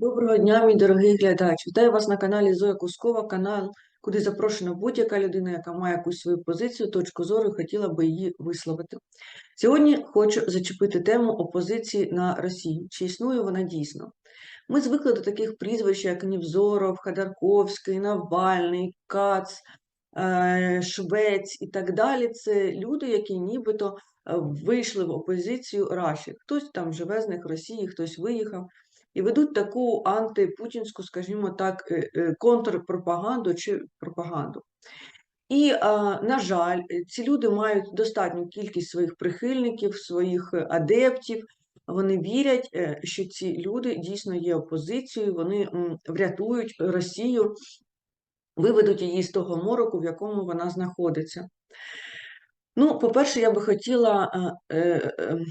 Доброго дня, мій дорогий глядач. Вітаю вас на каналі Зоя Кускова, канал, куди запрошена будь-яка людина, яка має якусь свою позицію, точку зору і хотіла би її висловити. Сьогодні хочу зачепити тему опозиції на Росії. Чи існує вона дійсно? Ми звикли до таких прізвищ, як Нівзоров, Ходорковський, Навальний, Кац, е, Швець і так далі. Це люди, які нібито е, вийшли в опозицію Раші. Хтось там живе з них в Росії, хтось виїхав і ведуть таку антипутінську, скажімо так, е, е, контрпропаганду чи пропаганду. І, на жаль, ці люди мають достатню кількість своїх прихильників, своїх е, адептів. Вони вірять, що ці люди дійсно є опозицією, вони врятують Росію, виведуть її з того мороку, в якому вона знаходиться. Ну, по-перше, я би хотіла ем,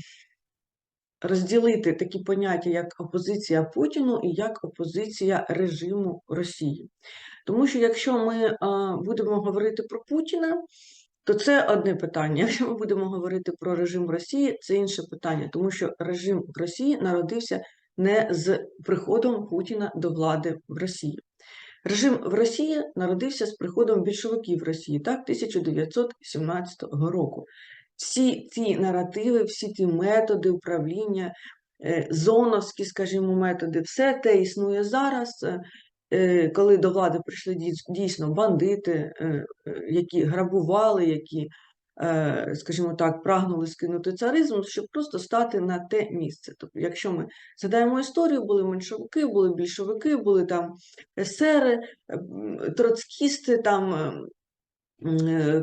розділити такі поняття, як опозиція Путіну і як опозиція режиму Росії. Тому що якщо ми будемо говорити про Путіна, то це одне питання. Якщо ми будемо говорити про режим Росії, це інше питання, тому що режим Росії народився не з приходом Путіна до влади в Росії. Режим в Росії народився з приходом більшовиків Росії так 1917 року всі ці наративи, всі ті методи управління, е, зоновські, скажімо, методи, все те існує зараз, е, е, коли до влади прийшли дійсно бандити, які грабували, які, скажімо так, прагнули скинути царизм, щоб просто стати на те місце. Тобто, якщо ми згадаємо історію, були меншовики, були більшовики, були там есери, троцкісти, там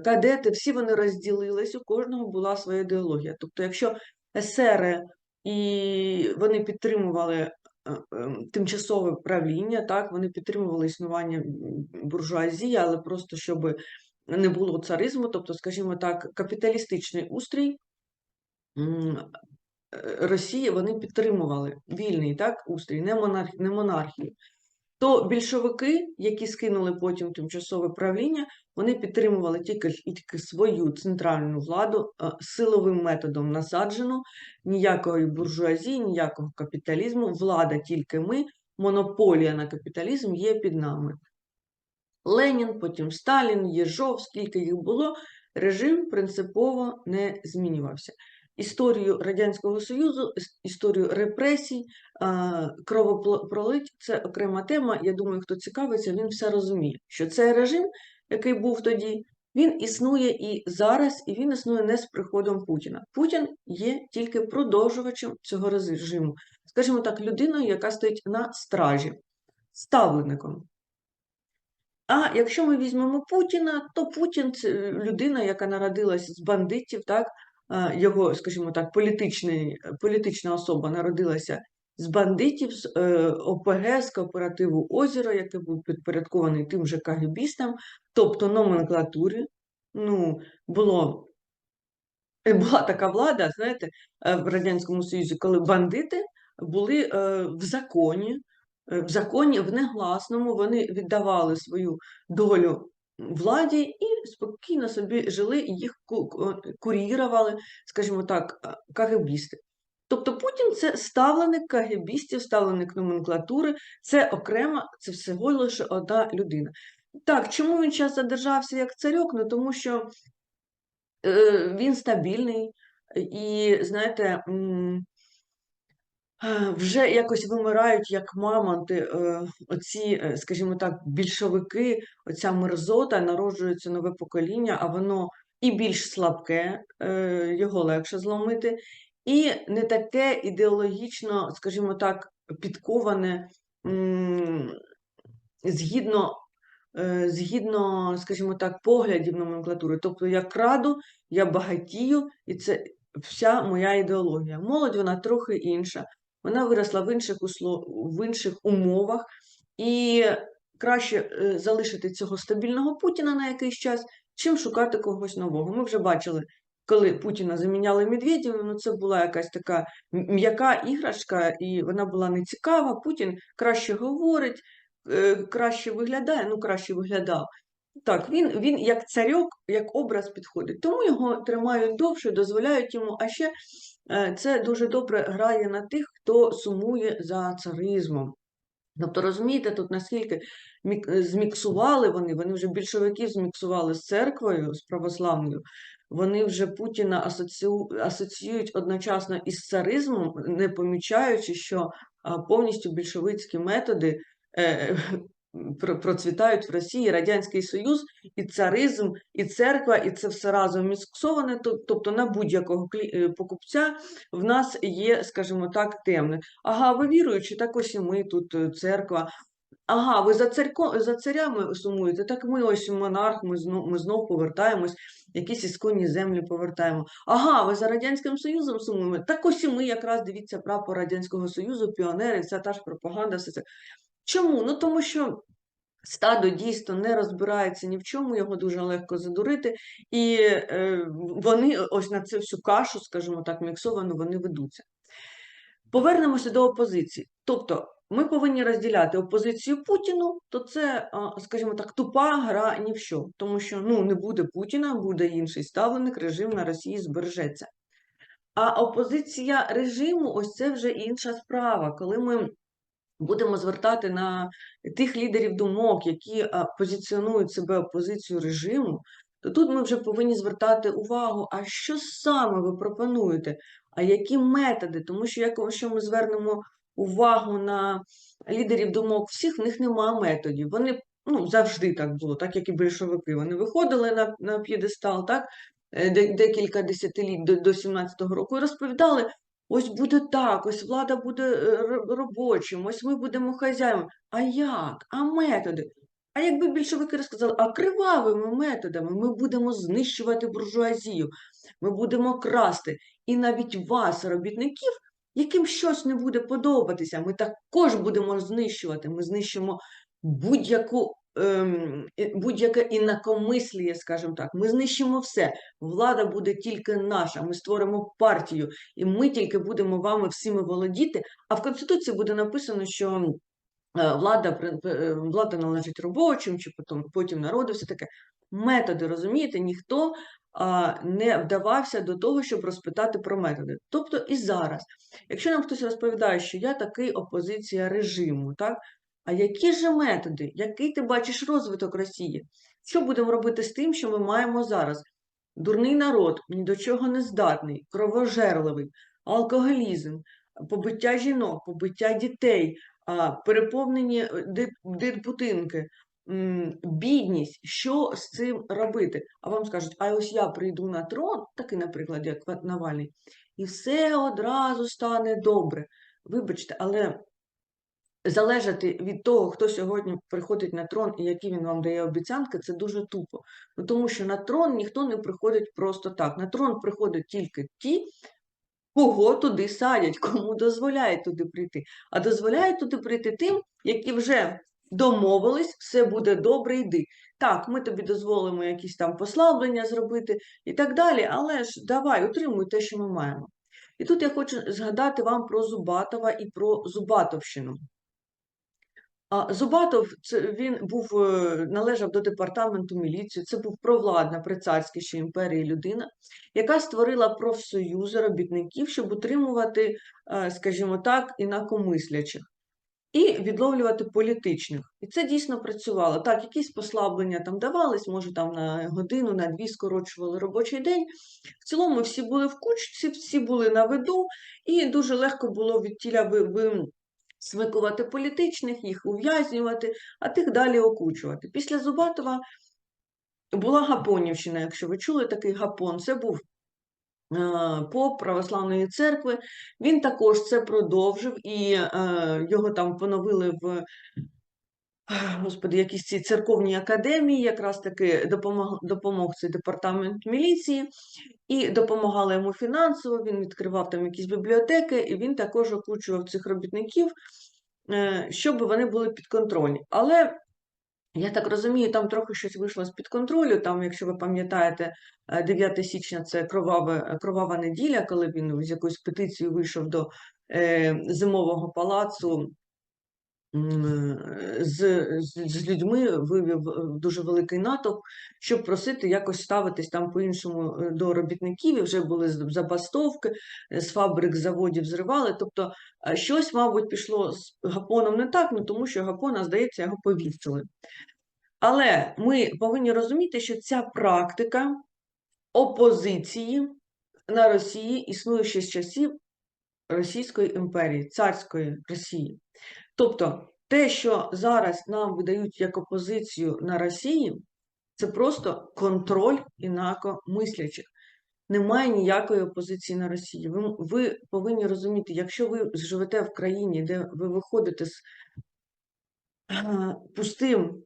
кадети, всі вони розділились, у кожного була своя ідеологія. Тобто, якщо есери і вони підтримували е, ем, тимчасове правління, так, вони підтримували існування буржуазії, але просто щоб не було царизму, тобто, скажімо так, капіталістичний устрій. Е, Росії вони підтримували вільний так, устрій, не монархію то більшовики, які скинули потім тимчасове правління, вони підтримували тільки тільки свою центральну владу силовим методом насаджену, ніякої буржуазії, ніякого капіталізму, влада тільки ми, монополія на капіталізм є під нами. Ленін, потім Сталін, Єжов, скільки їх було, режим принципово не змінювався історію Радянського Союзу, історію репресій, кровопролить це окрема тема. Я думаю, хто цікавиться, він все розуміє, що цей режим, який був тоді, він існує і зараз, і він існує не з приходом Путіна. Путін є тільки продовжувачем цього режиму, скажімо так, людиною, яка стоїть на стражі, ставленником. А якщо ми візьмемо Путіна, то Путін це людина, яка народилась з бандитів, так, його, скажімо так, політичний, політична особа народилася з бандитів, з е, ОПГ, з кооперативу Озеро, який був підпорядкований тим же кагібістам, тобто номенклатурі. Ну, було, е, Була така влада, знаєте, е, в Радянському Союзі, коли бандити були в законі, в законі в негласному, вони віддавали свою долю владі і спокійно собі жили, їх курірували, скажімо так, КГБісти. Тобто Путін це ставленик КГБістів, ставленик номенклатури, це окрема, це всього лише одна людина. Так, чому він зараз задержався як царьок? Ну тому що е, він стабільний і, знаєте, вже якось вимирають як мамонти, е, оці, е, скажімо так, більшовики, оця мерзота, народжується нове покоління, а воно і більш слабке, е, його легше зломити, і не таке ідеологічно, скажімо так, підковане згідно. Згідно, скажімо так, поглядів номенклатури. Тобто я краду, я багатію, і це вся моя ідеологія. Молодь вона трохи інша. Вона виросла в інших услов... в інших умовах, і краще е, залишити цього стабільного Путіна на якийсь час, чим шукати когось нового. Ми вже бачили, коли Путіна заміняли Медведєвим, ну це була якась така м'яка іграшка, і вона була нецікава. Путін краще говорить, е, краще виглядає, ну краще виглядав. Так, він він як царьок, як образ підходить. Тому його тримають довше, дозволяють йому. А ще це дуже добре грає на тих, хто сумує за царизмом. Тобто, розумієте, тут наскільки мік- е, зміксували вони, вони вже більшовиків зміксували з церквою, з православною, вони вже Путіна асоцію, асоціюють одночасно із царизмом, не помічаючи, що повністю більшовицькі методи е, процвітають в Росії, Радянський Союз, і царизм, і церква, і це все разом міксоване. Тобто на будь-якого е, покупця в нас є, скажімо так, темне. Ага, ви віруючі, так ось і ми тут е, церква. Ага, ви за царько, за царями сумуєте, так ми ось монарх, ми знов, ми знов повертаємось, якісь ісконні землі повертаємо. Ага, ви за Радянським Союзом сумуєте, так ось і ми якраз, дивіться, прапор Радянського Союзу, піонери, вся та ж пропаганда, все це. Чому? Ну тому що стадо дійсно не розбирається ні в чому, його дуже легко задурити, і е, вони ось на цю всю кашу, скажімо так, міксовану, вони ведуться. Повернемося до опозиції. Тобто, ми повинні розділяти опозицію Путіну, то це, скажімо так, тупа гра ні в що, тому що ну, не буде Путіна, буде інший ставленик, режим на Росії збережеться. А опозиція режиму, ось це вже інша справа, коли ми будемо звертати на тих лідерів думок, які позиціонують себе опозицію режиму, то тут ми вже повинні звертати увагу, а що саме ви пропонуєте, а які методи? Тому що якщо ми звернемо увагу на лідерів думок, всіх в них немає методів. Вони ну, завжди так було, так як і більшовики. Вони виходили на, на п'єдестал, так, е, декілька десятиліть до 17-го року і розповідали, Ось буде так, ось влада буде е, робочим, ось ми будемо хазяїном. А як? А методи? А якби більшовики розказали, а кривавими методами ми будемо знищувати буржуазію, ми будемо красти. І навіть вас, робітників, яким щось не буде подобатися, ми також будемо знищувати. Ми знищимо будь-яку. Ем, Будь-яке інакомисліє, скажімо так, ми знищимо все. Влада буде тільки наша. Ми створимо партію, і ми тільки будемо вами всіми володіти. А в Конституції буде написано, що е, влада, е, влада належить робочим, чи потім, потім народу, все таке. Методи, розумієте, ніхто а, не вдавався до того, щоб розпитати про методи. Тобто і зараз, якщо нам хтось розповідає, що я такий опозиція режиму, так? А які ж методи? Який ти бачиш розвиток Росії? Що будемо робити з тим, що ми маємо зараз? Дурний народ, ні до чого не здатний, кровожерливий, алкоголізм, побиття жінок, побиття дітей, переповнені е, дитбудинки, бідність. Що з цим робити? А вам скажуть, а ось я прийду на трон, такий, наприклад, як Навальний, і все одразу стане добре. Вибачте, але залежати від того, хто сьогодні приходить на трон і які він вам дає обіцянки, це дуже тупо. Ну, тому що на трон ніхто не приходить просто так. На трон приходять тільки ті, кого туди садять, кому дозволяють туди прийти. А дозволяють туди прийти тим, які вже домовились, все буде добре, йди. Так, ми тобі дозволимо якісь там послаблення зробити і так далі, але ж давай, утримуй те, що ми маємо. І тут я хочу згадати вам про Зубатова і про Зубатовщину. Зубатов він був е, належав до департаменту міліції. Це був провладна при царській імперії людина, яка створила профсоюзи робітників, щоб утримувати, е, скажімо так, інакомислячих і відловлювати політичних. І це дійсно працювало. Так, якісь послаблення там давались, може там на годину, на дві скорочували робочий день. В цілому всі були в кучці, всі були на виду, і дуже легко було від тіля ви смикувати політичних, їх ув'язнювати, а тих далі окучувати. Після Зубатова була Гапонівщина, якщо ви чули такий Гапон, це був е, поп православної церкви. Він також це продовжив і е, його там поновили в Господи, якісь ці церковні академії, якраз таки допомог, допомог цей департамент міліції, і допомагали йому фінансово, він відкривав там якісь бібліотеки, і він також окучував цих робітників, е, щоб вони були підконтрольні. Але я так розумію, там трохи щось вийшло з-під контролю. Там, якщо ви пам'ятаєте, е, 9 січня це кроваве, кровава неділя, коли він з якоюсь петицією вийшов до е, зимового палацу е, з, з, з людьми вивів е, дуже великий натовп, щоб просити якось ставитись там по-іншому е, до робітників. І вже були забастовки, е, з фабрик, з заводів зривали. Тобто е, щось, мабуть, пішло з Гапоном не так, ну тому що Гапона, здається, його повісили. Але ми повинні розуміти, що ця практика опозиції на Росії існує ще з часів Російської імперії, царської Росії. Тобто те, що зараз нам видають як опозицію на Росії, це просто контроль інакомислячих. Немає ніякої опозиції на Росії. Ви, ви повинні розуміти, якщо ви живете в країні, де ви виходите з е, пустим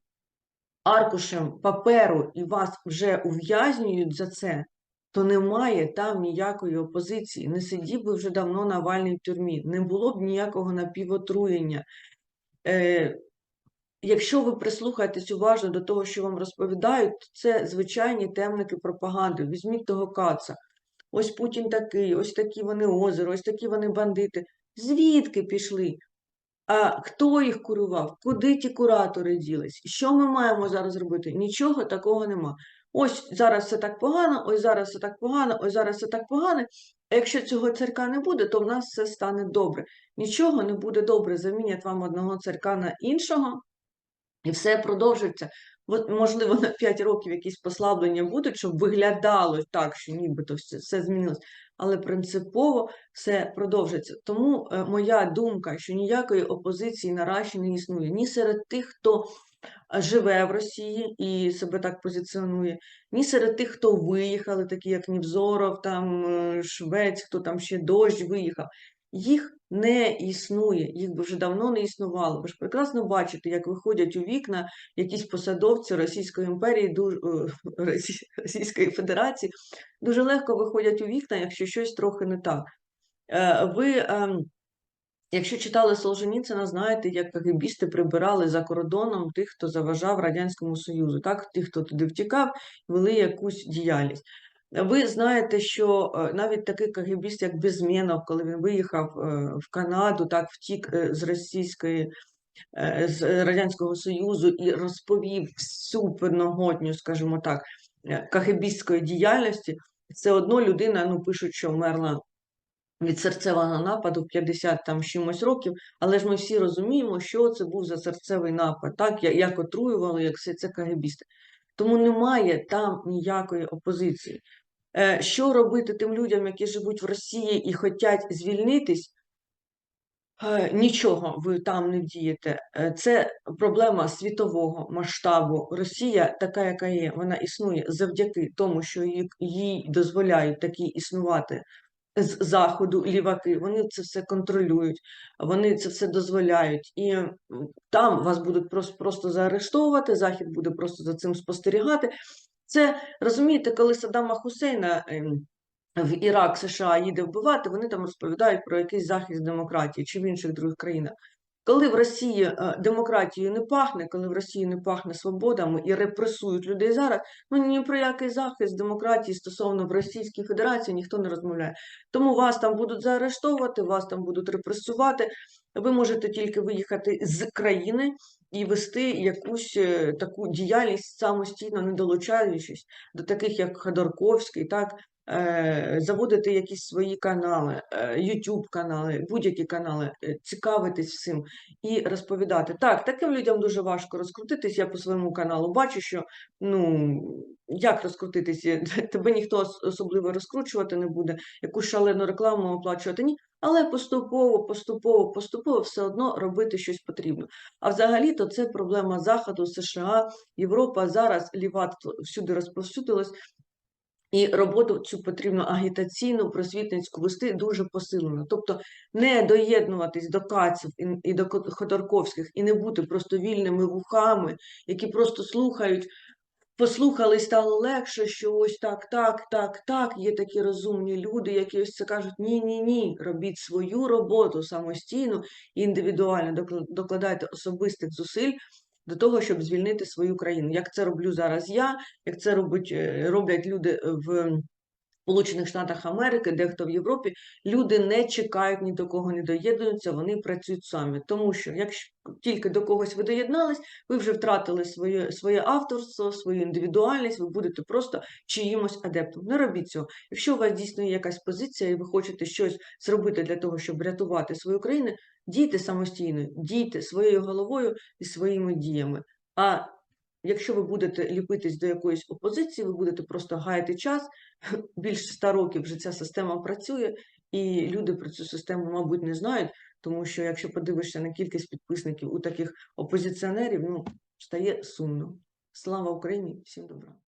аркушем паперу і вас вже ув'язнюють за це, то немає там ніякої опозиції. Не сидів би вже давно Навальний в тюрмі, не було б ніякого напівотруєння. Е, Якщо ви прислухаєтесь уважно до того, що вам розповідають, це звичайні темники пропаганди. Візьміть того каца. Ось Путін такий, ось такі вони озеро, ось такі вони бандити. Звідки пішли? А хто їх курував? Куди ті куратори ділись? Що ми маємо зараз робити? Нічого такого нема. Ось зараз все так погано, ось зараз все так погано, ось зараз все так погано. А якщо цього царка не буде, то в нас все стане добре. Нічого не буде добре. Замінять вам одного царка на іншого, і все продовжиться. От, можливо, на 5 років якісь послаблення будуть, щоб виглядало так, що нібито все, все змінилось, але принципово все продовжиться. Тому е, моя думка, що ніякої опозиції наразі не існує ні серед тих, хто е, живе в Росії і себе так позиціонує, ні серед тих, хто виїхали, такі як Нівзоров, там е, Швець, хто там ще дощ виїхав. Їх не існує, їх би вже давно не існувало. Ви ж прекрасно бачите, як виходять у вікна якісь посадовці Російської імперії, дуже, Російської Федерації, дуже легко виходять у вікна, якщо щось трохи не так. Е, Ви, ем, якщо читали Солженіцина, знаєте, як кагибісти прибирали за кордоном тих, хто заважав Радянському Союзу, так? тих, хто туди втікав, вели якусь діяльність. Ви знаєте, що е, навіть такий КГБіст, як Безмєнов, коли він виїхав е, в Канаду, так втік е, з російської, з Радянського Союзу і розповів всю підноготню, скажімо так, кагебістської діяльності, все одно людина, ну пишуть, що вмерла від серцевого нападу в 50 там чимось років, але ж ми всі розуміємо, що це був за серцевий напад, так, як отруювали, як все це КГБісти. Тому немає там ніякої опозиції. Е, що робити тим людям, які живуть в Росії і хочуть звільнитись? Е, нічого ви там не вдієте. Е, це проблема світового масштабу. Росія, така, яка є, вона існує завдяки тому, що їй дозволяють такі існувати з заходу ліваки. Вони це все контролюють, вони це все дозволяють. І там вас будуть просто, просто заарештовувати, захід буде просто за цим спостерігати. Це розумієте, коли Саддама Хусейна ем, в Ірак США їде вбивати, вони там розповідають про якийсь захист демократії чи в інших других країнах. Коли в Росії е, демократією не пахне, коли в Росії не пахне свободами і репресують людей зараз, ну ні про який захист демократії стосовно в Російській Федерації ніхто не розмовляє. Тому вас там будуть заарештовувати, вас там будуть репресувати. Ви можете тільки виїхати з країни і вести якусь е, таку діяльність самостійно, не долучаючись до таких, як Ходорковський, так заводити якісь свої канали, е, YouTube канали, будь-які канали, е, цікавитись всім і розповідати. Так, таким людям дуже важко розкрутитись. Я по своєму каналу бачу, що ну як розкрутитися, тебе ніхто особливо розкручувати не буде, якусь шалену рекламу оплачувати ні. Але поступово, поступово, поступово все одно робити щось потрібно. А взагалі-то це проблема Заходу, США, Європа. Зараз ліватство всюди розповсюдилось. І роботу цю потрібно агітаційну, просвітницьку вести дуже посилено. Тобто не доєднуватись до каців і до Ходорковських, і не бути просто вільними вухами, які просто слухають, послухали стало легше, що ось так, так, так, так, є такі розумні люди, які ось це кажуть: ні-ні ні, робіть свою роботу самостійно індивідуально, докладайте особистих зусиль до того, щоб звільнити свою країну. Як це роблю зараз я, як це робить, е, роблять люди в Сполучених Штатах Америки, дехто в Європі, люди не чекають ні до кого не доєднуються, вони працюють самі. Тому що якщо тільки до когось ви доєднались, ви вже втратили своє, своє авторство, свою індивідуальність, ви будете просто чиїмось адептом. Не робіть цього. Якщо у вас дійсно є якась позиція, і ви хочете щось зробити для того, щоб врятувати свою країну, дійте самостійно, дійте своєю головою і своїми діями. А якщо ви будете ліпитись до якоїсь опозиції, ви будете просто гаяти час. Більше ста років вже ця система працює, і люди про цю систему, мабуть, не знають, тому що якщо подивишся на кількість підписників у таких опозиціонерів, ну стає сумно. Слава Україні! Всім добра!